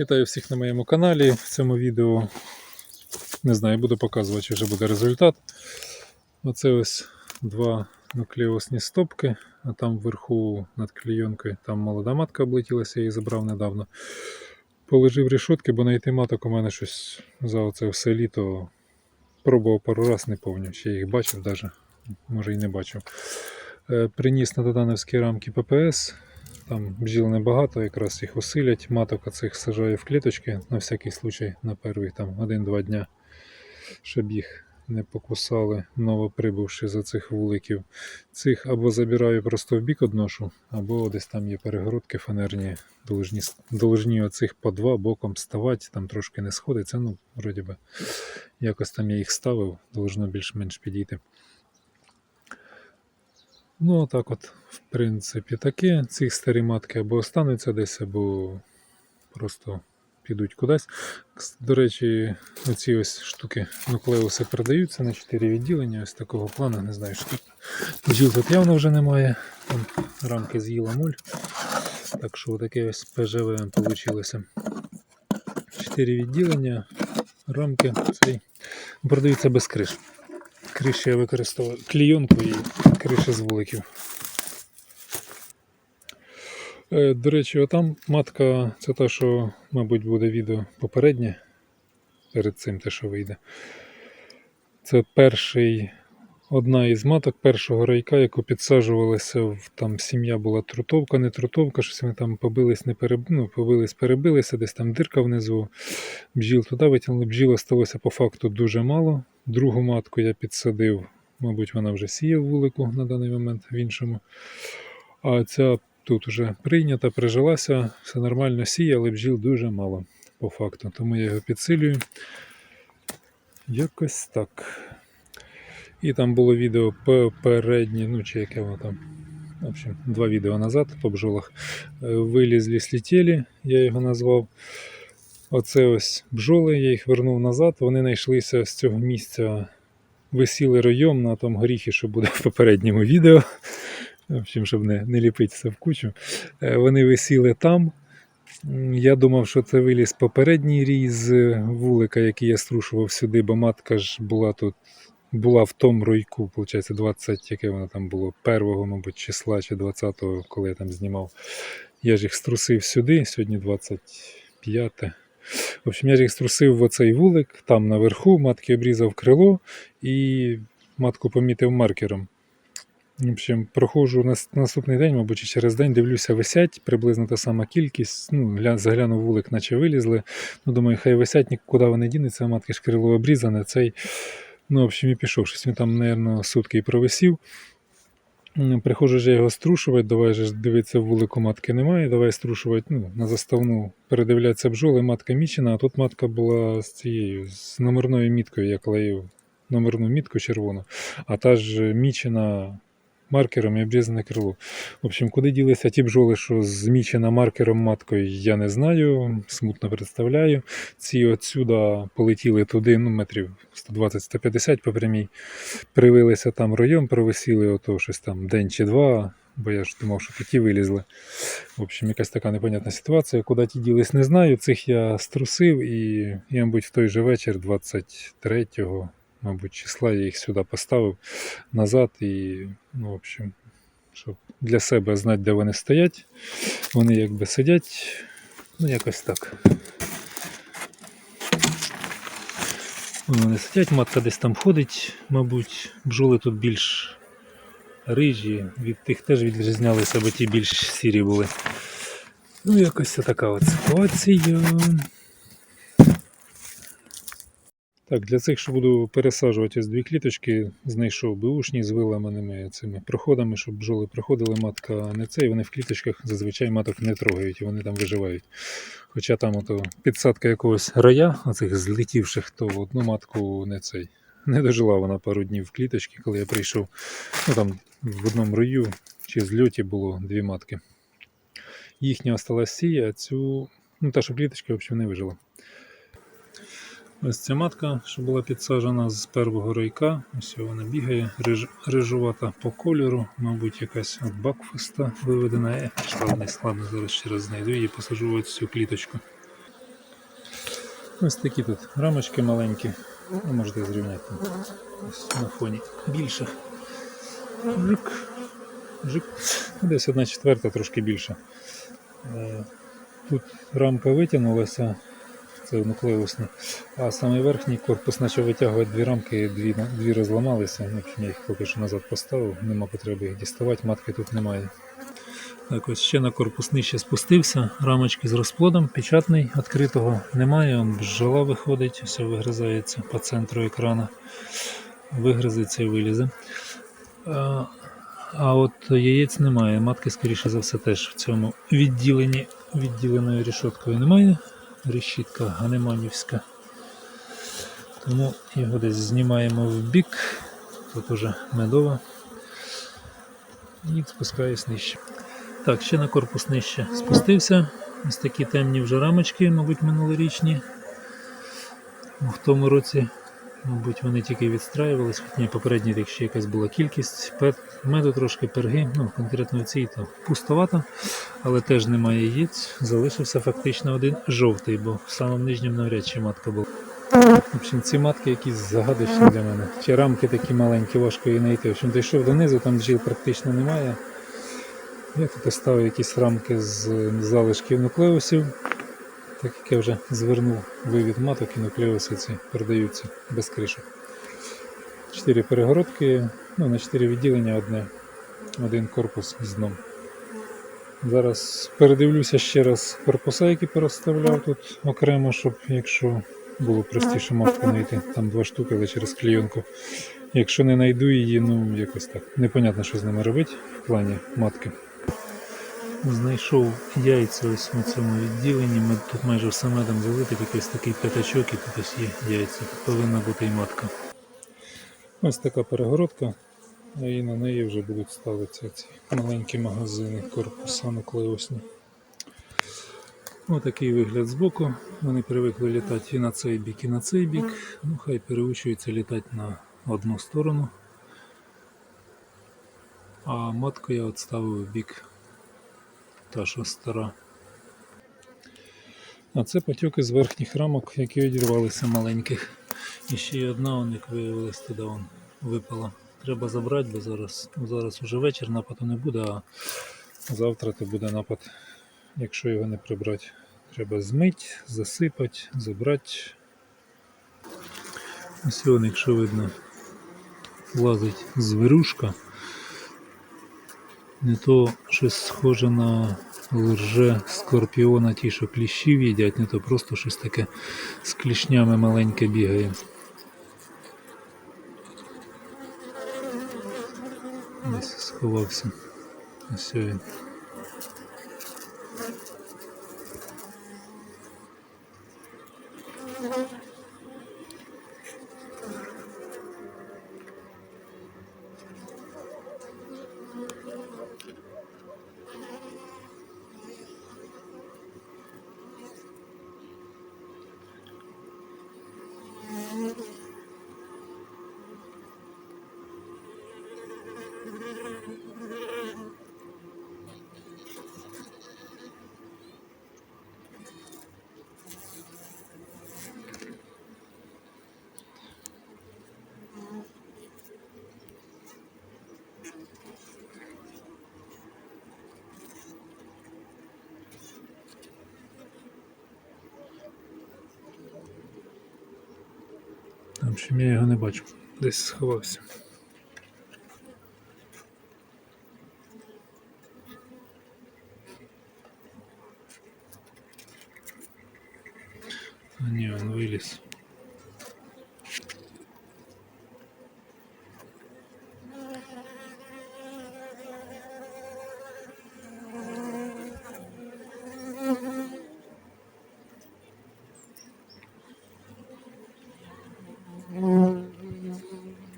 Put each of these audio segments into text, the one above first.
Вітаю всіх на моєму каналі. В цьому відео не знаю, буду показувати, чи вже буде результат. Оце ось два нуклеосні стопки, а там вверху над клейонкою там молода матка облетілася, я її забрав недавно. Положив решетки, бо знайти маток у мене щось за оце все літо. Пробував пару раз, не пам'ятаю, ще їх бачив навіть, може і не бачив. Е, Приніс на додановські рамки ППС. Там бджіл небагато, якраз їх усилять. Маток оцих сажаю в кліточки на всякий случай на перший там один-два дня, щоб їх не покусали, новоприбувши за цих вуликів. Цих або забираю просто в бік одношу, або десь там є перегородки фанерні, должні, должні оцих по два боком ставати, там трошки не сходиться. Ну, вроді би, якось там я їх ставив, должно більш-менш підійти. Ну, отак от, в принципі, таке. Ці старі матки або остануться десь, або просто підуть кудись. До речі, оці ось штуки нуклеуси продаються на 4 відділення, ось такого плану, не знаю, що тут. Бджіл тут явно вже немає. Там рамки з'їла муль. Так що таке ось ПЖВ вийшло. 4 відділення, рамки цей. Продаються без криш. Криші я використовую клійонку і криші з вуликів. Е, До речі, отам матка, це та, що, мабуть, буде відео попереднє. Перед цим те, що вийде. Це перший, одна із маток першого райка, яку підсаджувалася в там сім'я була трутовка, не трутовка, щось вони там побились, не переб... ну, побились, перебилися, десь там дирка внизу. Бджіл туди витягнули, бджіл осталося по факту дуже мало. Другу матку я підсадив, мабуть, вона вже сіє в вулику на даний момент в іншому. А ця тут вже прийнята, прижилася, все нормально сіє, але бджіл дуже мало по факту. Тому я його підсилюю. Якось так. І там було відео попереднє, ну чи яке воно там. В общем, два відео назад по бджолах. Е, Вилізлі слітєлі, я його назвав. Оце ось бджоли, я їх вернув назад. Вони знайшлися з цього місця, висіли ройом на тому горіхі, що буде в попередньому відео. В общем, щоб не, не ліпитися в кучу. Е, Вони висіли там. Я думав, що це виліз попередній рій з вулика, який я струшував сюди, бо матка ж була тут. Була в тому ройку, виходить, 20, яке воно там було, 1, мабуть, числа чи 20-го, коли я там знімав. Я ж їх струсив сюди, сьогодні 25. В общем, я їх струсив в оцей вулик, там наверху, матки обрізав крило і матку помітив маркером. В общем, проходжу на наступний день, мабуть, через день дивлюся, висять приблизно та сама кількість. Ну, гля- заглянув вулик, наче вилізли. Ну, думаю, хай висять, нікуди вони дінуться, а матки ж крило обрізане. Цей, ну, в общем, і пішов. Щось він там, мабуть, сутки і провисів. Приходжу я його струшувати, давай же дивитися, вулику матки немає, давай струшувати ну, на заставну, передивляться бджоли, матка мічена, а тут матка була з цією, з номерною міткою, я клеїв номерну мітку червону, а та ж мічена маркером і обрізане крило. В общем, куди ділися ті бджоли, що змічена маркером маткою, я не знаю, смутно представляю. Ці отсюда полетіли туди, ну, метрів 120-150 по прямій привилися там район, провисіли ото щось там день чи два, бо я ж думав, що такі вилізли. В общем, якась така непонятна ситуація. Куди ті ділись, не знаю. Цих я струсив і, і мабуть, в той же вечір, 23-го, мабуть, числа, я їх сюди поставив назад і, ну, в общем, щоб для себе знати, де вони стоять. Вони якби сидять, ну, якось так. Вони сидять, матка десь там ходить, мабуть, бджоли тут більш рижі, від тих теж відрізнялися, бо ті більш сірі були. Ну, якось така от ситуація. Так, для цих, що буду пересаджувати ось дві кліточки, знайшов беушні з виламаними цими проходами, щоб бджоли проходили, матка не цей, вони в кліточках зазвичай маток не трогають, і вони там виживають. Хоча там ото підсадка якогось рая, оцих злетівших, то одну матку не цей. Не дожила вона пару днів в кліточці, коли я прийшов. Ну там в одному рою чи зльоті було дві матки. Їхня осталась сія, а цю, ну та що в кліточці, в общем, не вижила. Ось ця матка, що була підсаджена з первого ройка. Ось вона бігає, риж, рижувата по кольору, мабуть, якась бакфеста виведена. Е, складний, складно, зараз ще раз знайду її, посаджу в цю кліточку. Ось такі тут рамочки маленькі. Ну, можете зрівняти. Ось на фоні більше. Жик. Жик. Десь одна четверта, трошки більше. Е, Тут рамка витягнулася, це нуклеусна, а саме верхній корпус почав витягувати дві рамки, дві, дві розламалися. Ну, я їх поки що назад поставив, нема потреби їх діставати, матки тут немає. Так, ось ще на корпус нижче спустився, рамочки з розплодом, печатний, відкритого немає, он бджола виходить, все вигризається по центру екрана, вигризиться і вилізе. А, а от яєць немає, матки, скоріше за все, теж в цьому відділенні відділеною рішоткою немає. Решітка ганеманівська. Тому його десь знімаємо в бік. Тут уже медова. І спускаюсь нижче. Так, ще на корпус нижче спустився. Ось такі темні вже рамочки, мабуть, минулорічні. В тому році, мабуть, вони тільки відстраювались, ні, попередній рік ще якась була кількість. Меду трошки перги, ну, конкретно в цій то пустовато, але теж немає яєць. Залишився фактично один жовтий, бо в самому нижньому навряд чи матка була. В общем, ці матки якісь загадочні для мене. Чи рамки такі маленькі, важко її знайти. В общем, дійшов донизу, там бджіл практично немає. Я тут оставив якісь рамки з залишків нуклеусів, так як я вже звернув вивід маток і нуклеуси ці продаються без кришок. Чотири перегородки, ну на чотири відділення одне, один корпус з дном. Зараз передивлюся ще раз корпуса, які переставляв тут окремо, щоб якщо було простіше матку знайти. Там два штуки, але через клейонку. Якщо не знайду її, ну якось так. Непонятно, що з ними робити в плані матки. Знайшов яйця ось у цьому відділенні. Ми тут майже все медом залити, ось такий п'ятачок і тут ось є яйця. Тут повинна бути і матка. Ось така перегородка, і на неї вже будуть ставитися ці маленькі магазини корпуса нуклеусні. Ось такий вигляд збоку. Вони привикли літати і на цей бік, і на цей бік. Ну, хай переучуються літати на одну сторону. А матку я от ставив в бік та стара. А це потьоки з верхніх рамок, які відірвалися маленьких. І ще й одна, он, як виявилось, туди вон, випала. Треба забрати, бо зараз, зараз вже вечір нападу не буде, а завтра то буде напад, якщо його не прибрати. Треба змити, засипати, забрати. Ось вон, якщо видно, лазить зверушка. Не то щось схоже на лже скорпіона, ті, що кліщів їдять, не то просто щось таке з клішнями маленьке бігає. Десь сховався. Ось він. Там ще я його не бачу. Десь сховався. А ні, він виліз.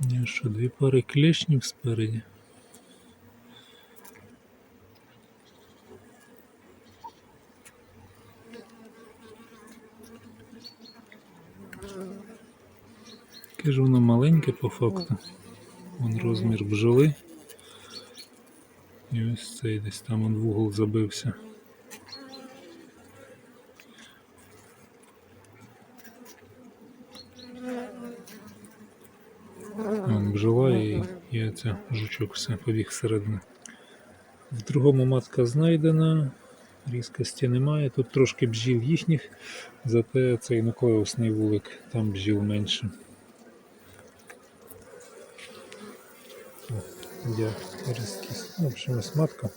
Ні, що, дві пари клешнів спереді. Яке ж воно маленьке по факту. Вон розмір бджоли. І ось цей десь там он в угол забився. Бджола і, і оця жучок все побіг всередину. В другому матка знайдена, різкості немає. Тут трошки бджіл їхніх, зате цей нуклеусний вулик, там бджіл менше. Я різкість. В общем, ось матка.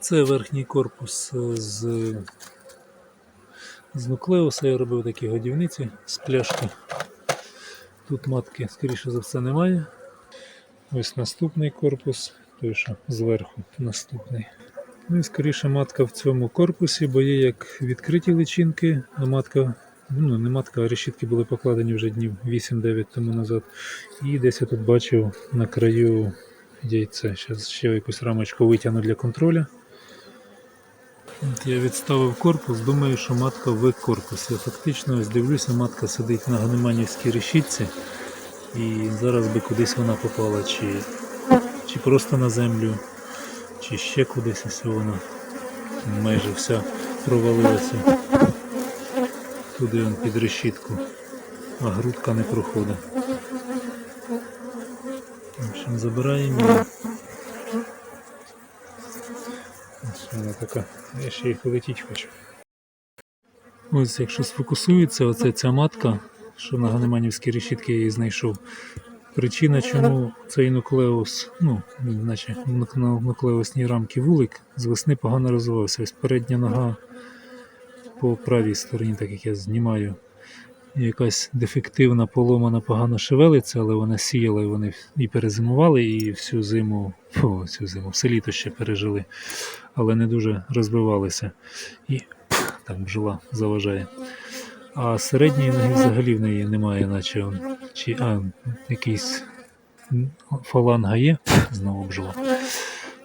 Це верхній корпус е, з, з нуклеуса. Я робив такі годівниці з пляшки. Тут матки, скоріше за все, немає. Ось наступний корпус, той, що зверху наступний. Ну і скоріше матка в цьому корпусі, бо є як відкриті личинки, а матка, ну не матка, а решітки були покладені вже днів 8-9 тому назад. І десь я тут бачив на краю яйце. Зараз ще якусь рамочку витягну для контроля. Я відставив корпус, думаю, що матка в корпусі. Фактично, ось дивлюся, матка сидить на ганеманівській решітці. І зараз би кудись вона попала, чи, чи просто на землю, чи ще кудись ось вона майже вся провалилася. Туди он під решітку, а грудка не проходить. В общем, забираємо її. Ось вона така. Я ще їх летіть хочу. Ось якщо сфокусується, оце ця матка, що на Ганеманівській решітці я її знайшов. Причина, чому цей нуклеус, ну, наче на нуклеусній рамки вулик, з весни погано розвивався. Ось передня нога по правій стороні, так як я знімаю, якась дефективна, поломана, погано шевелиться, але вона сіяла і вони і перезимували, і всю зиму, фу, всю зиму, все літо ще пережили, але не дуже розвивалися. І там бджола заважає. А середньої ноги взагалі в неї немає, наче чи а, якийсь фаланга є, знову бджола.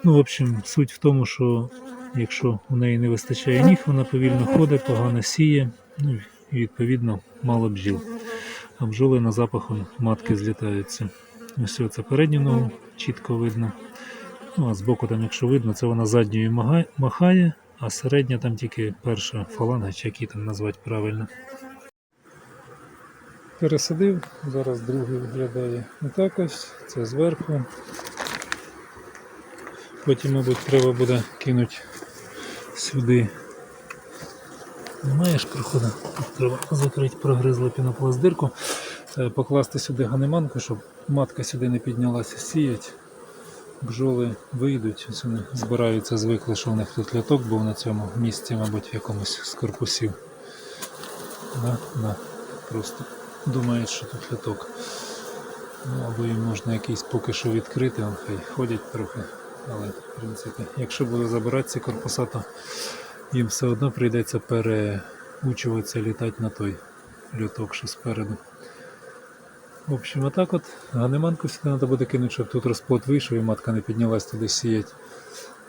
Ну, в общем, суть в тому, що якщо у неї не вистачає ніг, вона повільно ходить, погано сіє, ну і відповідно мало бджіл. А бджоли на запах он, матки злітаються. Ось це передню ногу чітко видно. Ну, а збоку там, якщо видно, це вона задньою махає, а середня там тільки перша фаланга, чи як її там назвати правильно. Пересадив, зараз другий виглядає не так ось, це зверху. Потім, мабуть, треба буде кинути сюди. Немає ж треба закрити, прогризли пінопласт дирку, Е, покласти сюди ганеманку, щоб матка сюди не піднялася сіять. Бджоли вийдуть, вони збираються, звикли, що в них тут ляток був на цьому місці, мабуть, в якомусь з корпусів. Да, да. Просто думають, що тут ляток. Ну, або їм можна якийсь поки що відкрити, он хай ходять трохи. Але, в принципі, якщо буду забирати ці корпуса, то їм все одно прийдеться переучуватися літати на той льоток, що спереду. В общем, отак от ганеманку сюди треба буде кинути, щоб тут розплод вийшов і матка не піднялась туди сіять.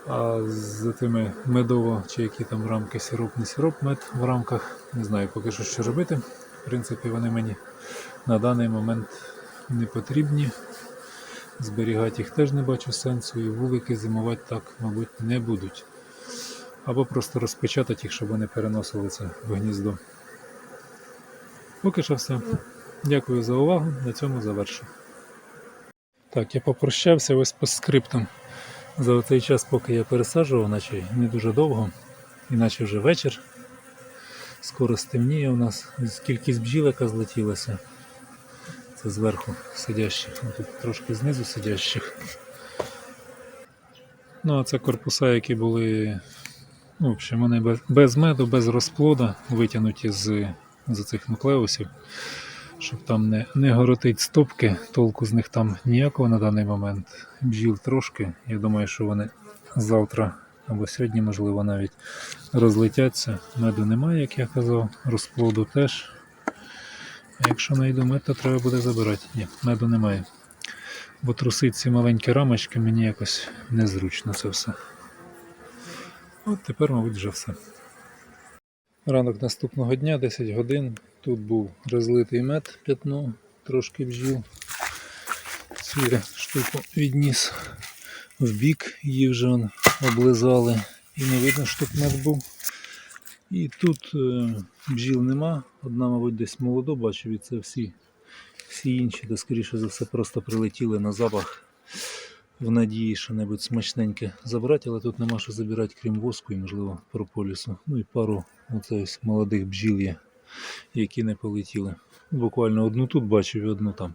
А з тими медово чи які там рамки, сироп, не сироп, мед в рамках, не знаю поки що що робити. В принципі, вони мені на даний момент не потрібні. Зберігати їх теж не бачу сенсу, і вулики зимувати так, мабуть, не будуть. Або просто розпечатати їх, щоб вони переносили це в гніздо. Поки що все. Дякую за увагу. На цьому завершу. Так, я попрощався ось по скриптам. За цей час, поки я пересаджував, наче не дуже довго, іначе вже вечір. Скоро стемніє у нас кількість бджілака злетілася. Це зверху сидящих, ну, тут трошки знизу сидящих. Ну, а це корпуса, які були, ну, в общем, вони без меду, без розплода, витягнуті з, з цих нуклеусів, щоб там не, не горотить стопки, толку з них там ніякого на даний момент. Бджіл трошки. Я думаю, що вони завтра або сьогодні, можливо, навіть розлетяться. Меду немає, як я казав, розплоду теж. Якщо знайду мед, то треба буде забирати. Ні, меду немає. Бо трусить ці маленькі рамочки мені якось незручно це все. От тепер, мабуть, вже все. Ранок наступного дня, 10 годин. Тут був розлитий мед, п'ятно, трошки бджіл. Цю я штуку відніс в бік, її вже вон облизали і не видно, що тут мед був. І тут е, бджіл нема, одна, мабуть, десь молодо бачив, і це всі всі інші, де, скоріше за все, просто прилетіли на запах в надії, що небудь смачненьке забрати, але тут нема що забирати, крім воску і, можливо, прополісу. Ну і пару оце молодих бджіл є які не полетіли. Буквально одну тут бачив і одну там.